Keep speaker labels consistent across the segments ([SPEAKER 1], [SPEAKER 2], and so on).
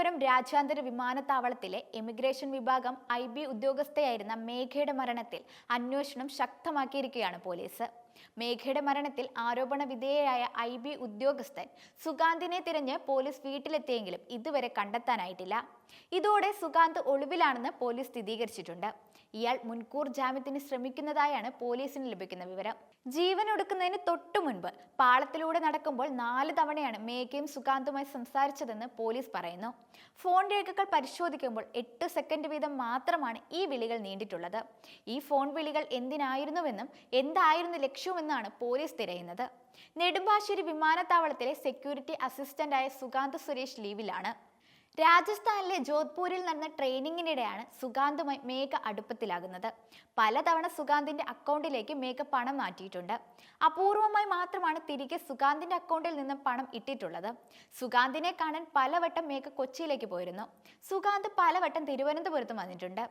[SPEAKER 1] തിരുവനന്തപുരം രാജ്യാന്തര വിമാനത്താവളത്തിലെ എമിഗ്രേഷൻ വിഭാഗം ഐ ബി ഉദ്യോഗസ്ഥയായിരുന്ന മേഘയുടെ മരണത്തിൽ അന്വേഷണം ശക്തമാക്കിയിരിക്കുകയാണ് പോലീസ്. മേഘയുടെ മരണത്തിൽ ആരോപണ വിധേയയായ ഐ ബി ഉദ്യോഗസ്ഥൻ സുഗാന്തിനെ തിരഞ്ഞ് പോലീസ് വീട്ടിലെത്തിയെങ്കിലും ഇതുവരെ കണ്ടെത്താനായിട്ടില്ല. ഇതോടെ സുഗാന്ത് ഒളിവിലാണെന്ന് പോലീസ് സ്ഥിരീകരിച്ചിട്ടുണ്ട്. ഇയാൾ മുൻകൂർ ജാമ്യത്തിന് ശ്രമിക്കുന്നതായാണ് പോലീസിന് ലഭിക്കുന്ന വിവരം. ജീവൻ ഒടുക്കുന്നതിന് തൊട്ടു മുൻപ് പാളത്തിലൂടെ നടക്കുമ്പോൾ നാല് തവണയാണ് മേഘയും സുഗാന്തുമായി സംസാരിച്ചതെന്ന് പോലീസ് പറയുന്നു. ഫോൺ രേഖകൾ പരിശോധിക്കുമ്പോൾ എട്ട് സെക്കൻഡ് വീതം മാത്രമാണ് ഈ വിളികൾ നീണ്ടിട്ടുള്ളത്. ഈ ഫോൺ വിളികൾ എന്തിനായിരുന്നുവെന്നും എന്തായിരുന്നു ലക്ഷ്യമെന്നാണ് പോലീസ് തിരയുന്നത്. നെടുമ്പാശ്ശേരി വിമാനത്താവളത്തിലെ സെക്യൂരിറ്റി അസിസ്റ്റന്റായ സുഗാന്ത് സുരേഷ് ലീവിലാണ്. രാജസ്ഥാനിലെ ജോധ്പൂരിൽ നടന്ന ട്രെയിനിങ്ങിനിടെയാണ് സുഗാന്തുമായി മേഘ അടുപ്പത്തിലാകുന്നത്. പലതവണ സുഗാന്തിന്റെ അക്കൗണ്ടിലേക്ക് മേഘ പണം മാറ്റിയിട്ടുണ്ട്. അപൂർവമായി മാത്രമാണ് തിരികെ സുഗാന്തിന്റെ അക്കൗണ്ടിൽ നിന്ന് പണം ഇട്ടിട്ടുള്ളത്. സുഗാന്തിനെ കാണാൻ പലവട്ടം മേഘ കൊച്ചിയിലേക്ക് പോയിരുന്നു. സുഗാന്ത് പലവട്ടം തിരുവനന്തപുരത്ത് വന്നിട്ടുണ്ട്.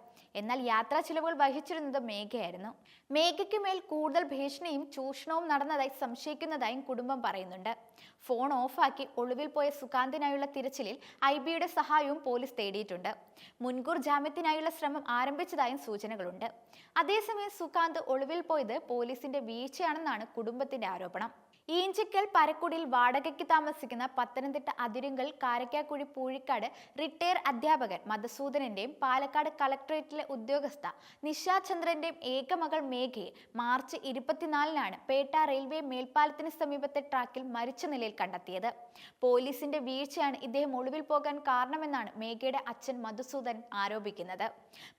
[SPEAKER 1] എന്നാൽ യാത്രാ ചിലവുകൾ വഹിച്ചിരുന്നത് മേഘയായിരുന്നു. മേഘയ്ക്ക് മേൽ കൂടുതൽ ഭീഷണിയും ചൂഷണവും നടന്നതായി സംശയിക്കുന്നതായും കുടുംബം പറയുന്നുണ്ട്. ഫോൺ ഓഫാക്കി ഒളിവിൽ പോയ സുഗാന്തിനായുള്ള തിരച്ചിലിൽ ഐ ബിയുടെ സഹായവും പോലീസ് തേടിയിട്ടുണ്ട്. മുൻകൂർ ജാമ്യത്തിനായുള്ള ശ്രമം ആരംഭിച്ചതായും സൂചനകളുണ്ട്. അതേസമയം സുകാന്ത് ഒളിവിൽ പോയത് പോലീസിന്റെ വീഴ്ചയാണെന്നാണ് കുടുംബത്തിന്റെ ആരോപണം. ഈഞ്ചിക്കൽ പരക്കുടിയിൽ വാടകയ്ക്ക് താമസിക്കുന്ന പത്തനംതിട്ട അതിരുങ്കൽ കാരക്കാക്കുഴി പൂഴിക്കാട് റിട്ടയർ അധ്യാപകൻ മധുസൂദനന്റെയും പാലക്കാട് കളക്ടറേറ്റിലെ ഉദ്യോഗസ്ഥ നിശാചന്ദ്രന്റെയും ഏകമകൾ മേഘയെ മാർച്ച് ഇരുപത്തിനാലിനാണ് പേട്ട റെയിൽവേ മേൽപ്പാലത്തിന് സമീപത്തെ ട്രാക്കിൽ മരിച്ച നിലയിൽ കണ്ടെത്തിയത്. പോലീസിന്റെ വീഴ്ചയാണ് ഇദ്ദേഹം ഒളിവിൽ പോകാൻ കാരണമെന്നാണ് മേഘയുടെ അച്ഛൻ മധുസൂദൻ ആരോപിക്കുന്നത്.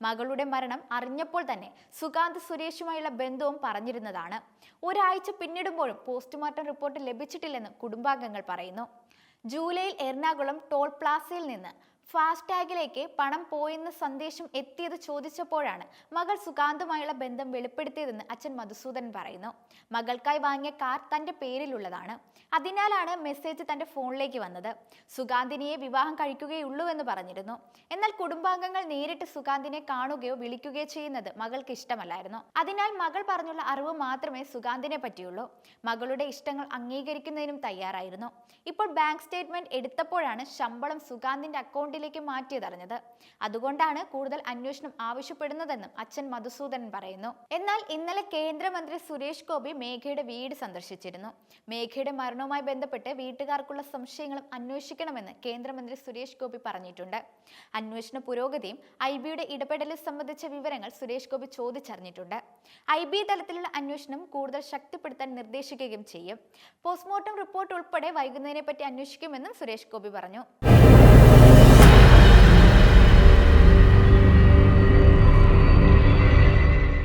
[SPEAKER 1] മകളുടെ മരണം അറിഞ്ഞപ്പോൾ തന്നെ സുകാന്ത് സുരേഷുമായുള്ള ബന്ധവും പറഞ്ഞിരുന്നതാണ്. ഒരാഴ്ച പിന്നിടുമ്പോഴും പോസ്റ്റ്മോർട്ടം റിപ്പോർട്ട് ലഭിച്ചിട്ടില്ലെന്ന് കുടുംബാംഗങ്ങൾ പറയുന്നു. ജൂലൈയിൽ എറണാകുളം ടോൾ പ്ലാസയിൽ നിന്ന് ഫാസ്ടാഗിലേക്ക് പണം പോയെന്ന സന്ദേശം എത്തിയത് ചോദിച്ചപ്പോഴാണ് മകൾ സുകാന്തുമായുള്ള ബന്ധം വെളിപ്പെടുത്തിയതെന്ന് അച്ഛൻ മധുസൂദൻ പറയുന്നു. മകൾക്കായി വാങ്ങിയ കാർ തന്റെ പേരിലുള്ളതാണ്. അതിനാലാണ് മെസ്സേജ് തന്റെ ഫോണിലേക്ക് വന്നത്. സുഗാന്തിനിയെ വിവാഹം കഴിക്കുകയുള്ളൂ എന്ന് പറഞ്ഞിരുന്നു. എന്നാൽ കുടുംബാംഗങ്ങൾ നേരിട്ട് സുകാന്തിനെ കാണുകയോ വിളിക്കുകയോ ചെയ്യുന്നത് മകൾക്ക് ഇഷ്ടമല്ലായിരുന്നു. അതിനാൽ മകൾ പറഞ്ഞുള്ള അറിവ് മാത്രമേ സുകാന്തിനെ പറ്റിയുള്ളൂ. മകളുടെ ഇഷ്ടങ്ങൾ അംഗീകരിക്കുന്നതിനും തയ്യാറായിരുന്നു. ഇപ്പോൾ ബാങ്ക് സ്റ്റേറ്റ്മെന്റ് എടുത്തപ്പോഴാണ് ശമ്പളം സുഗാന്തിന്റെ അക്കൗണ്ടിലേക്ക് മാറ്റിയതറിഞ്ഞത് അതുകൊണ്ടാണ് കൂടുതൽ അന്വേഷണം ആവശ്യപ്പെടുന്നതെന്നും അച്ഛൻ മധുസൂദനൻ പറയുന്നു. എന്നാൽ ഇന്നലെ കേന്ദ്രമന്ത്രി സുരേഷ് ഗോപി മേഘയുടെ വീട് സന്ദർശിച്ചിരുന്നു. മേഘയുടെ മരണവുമായി ബന്ധപ്പെട്ട് വീട്ടുകാർക്കുള്ള സംശയങ്ങളും അന്വേഷിക്കണമെന്ന് കേന്ദ്രമന്ത്രി സുരേഷ് ഗോപി പറഞ്ഞിട്ടുണ്ട്. അന്വേഷണ പുരോഗതിയും ഐ ബിയുടെ ഇടപെടലിൽ സംബന്ധിച്ച വിവരങ്ങൾ സുരേഷ് ഗോപി ചോദിച്ചറിഞ്ഞിട്ടുണ്ട്. ഐ ബി തലത്തിലുള്ള അന്വേഷണം കൂടുതൽ ശക്തിപ്പെടുത്താൻ നിർദ്ദേശിക്കുകയും ചെയ്യും. പോസ്റ്റ്മോർട്ടം റിപ്പോർട്ട് ഉൾപ്പെടെ വൈകുന്നതിനെ പറ്റി അന്വേഷിക്കുമെന്നും സുരേഷ് ഗോപി പറഞ്ഞു.